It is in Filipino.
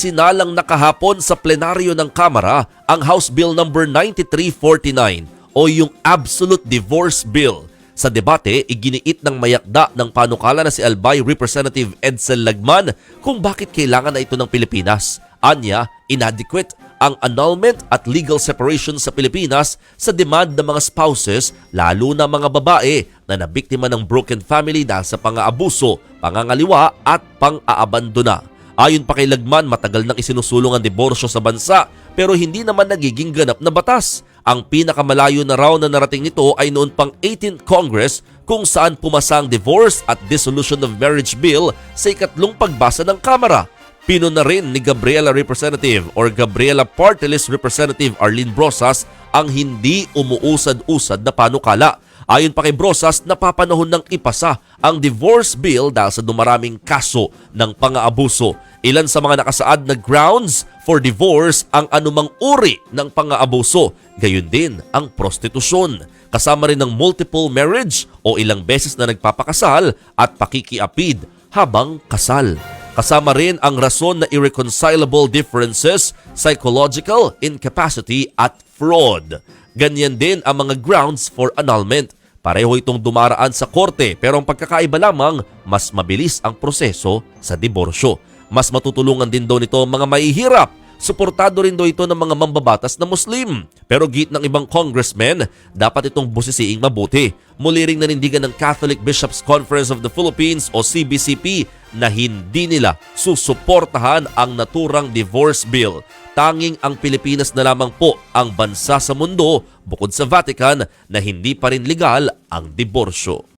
Sinalang nakahapon sa plenaryo ng Kamara ang House Bill number 9349 o yung Absolute Divorce Bill. Sa debate, iginiit ng mayakda ng panukala na si Albay Representative Edsel Lagman kung bakit kailangan na ito ng Pilipinas. Anya, inadequate ang annulment at legal separation sa Pilipinas sa demand ng mga spouses, lalo na mga babae na nabiktima ng broken family dahil sa pang-aabuso, pangangaliwa at pang-aabandona. Ayon pa kay Lagman, matagal nang isinusulong ang diborsyo sa bansa pero hindi naman nagiging ganap na batas. Ang pinakamalayo na raw na narating nito ay noon pang 18th Congress kung saan pumasa ang Divorce at Dissolution of Marriage Bill sa ikatlong pagbasa ng Kamara. Pino na rin ni Gabriela Representative or Gabriela Partelis Representative Arlene Brosas ang hindi umuusad-usad na panukala. Ayon pa kay Brosas, napapanahon ng ipasa ang divorce bill dahil sa dumaraming kaso ng pang-aabuso. Ilan sa mga nakasaad na grounds for divorce ang anumang uri ng pang-aabuso, gayon din ang prostitusyon. Kasama rin ng multiple marriage o ilang beses na nagpapakasal at pakikiapid habang kasal. Kasama rin ang rason na irreconcilable differences, psychological incapacity at fraud. Ganyan din ang mga grounds for annulment. Pareho itong dumaraan sa korte pero ang pagkakaiba lamang, mas mabilis ang proseso sa diborsyo. Mas matutulungan din daw nito ang mga mahihirap Suportado rin daw ito ng mga mambabatas na Muslim. Pero git ng ibang congressmen, dapat itong busisiing mabuti. Muli ring nanindigan ng Catholic Bishops Conference of the Philippines o CBCP na hindi nila susuportahan ang naturang divorce bill. Tanging ang Pilipinas na lamang po ang bansa sa mundo bukod sa Vatican na hindi pa rin legal ang diborsyo.